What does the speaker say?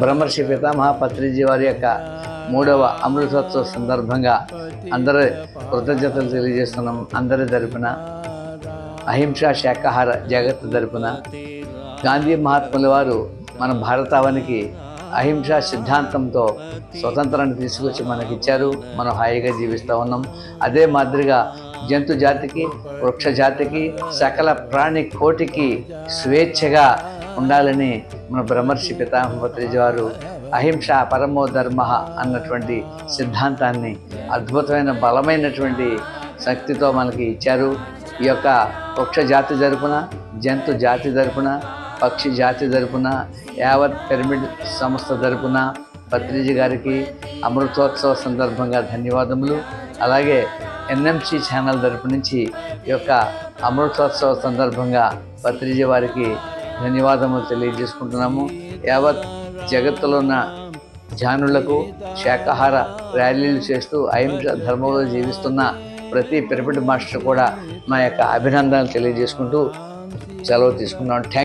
బ్రహ్మర్షి పితామహ పత్రిజీ వారి యొక్క మూడవ అమృతోత్సవ సందర్భంగా అందరి కృతజ్ఞతలు తెలియజేస్తున్నాం. అందరి తరపున అహింసా శాకాహార జాగ్రత్త తరపున గాంధీ మహాత్ముల వారు మన భారతావనికి అహింసా సిద్ధాంతంతో స్వతంత్రాన్ని తీసుకొచ్చి మనకి ఇచ్చారు మనం హాయిగా జీవిస్తూ ఉన్నాం. అదే మాదిరిగా జంతు జాతికి వృక్ష జాతికి సకల ప్రాణి కోటికి స్వేచ్ఛగా ఉండాలని మన బ్రహ్మర్షి పితామహపత్రిజీ వారు అహింస పరమో ధర్మ అన్నటువంటి సిద్ధాంతాన్ని అద్భుతమైన బలమైనటువంటి శక్తితో మనకి ఇచ్చారు. ఈ యొక్క వృక్ష జాతి జరుపున జంతు జాతి జరుపున పక్షి జాతి జరుపున యావత్ పిరమిడ్ సంస్థ జరుపున పత్రిజీ గారికి అమృతోత్సవ సందర్భంగా ధన్యవాదములు. అలాగే ఎన్ఎంసి ఛానల్ తరపు నుంచి ఈ యొక్క అమృతోత్సవ సందర్భంగా పత్రిజీ వారికి ధన్యవాదములు తెలియజేసుకుంటున్నాము. యావత్ జగత్తులో ఉన్న జానులకు శాకాహార ర్యాలీలు చేస్తూ అహింస ధర్మంలో జీవిస్తున్న ప్రతి పిరమిడ్ మాస్టర్ కూడా మా యొక్క అభినందనలు తెలియజేసుకుంటూ సెలవు తీసుకున్నాం థ్యాంక్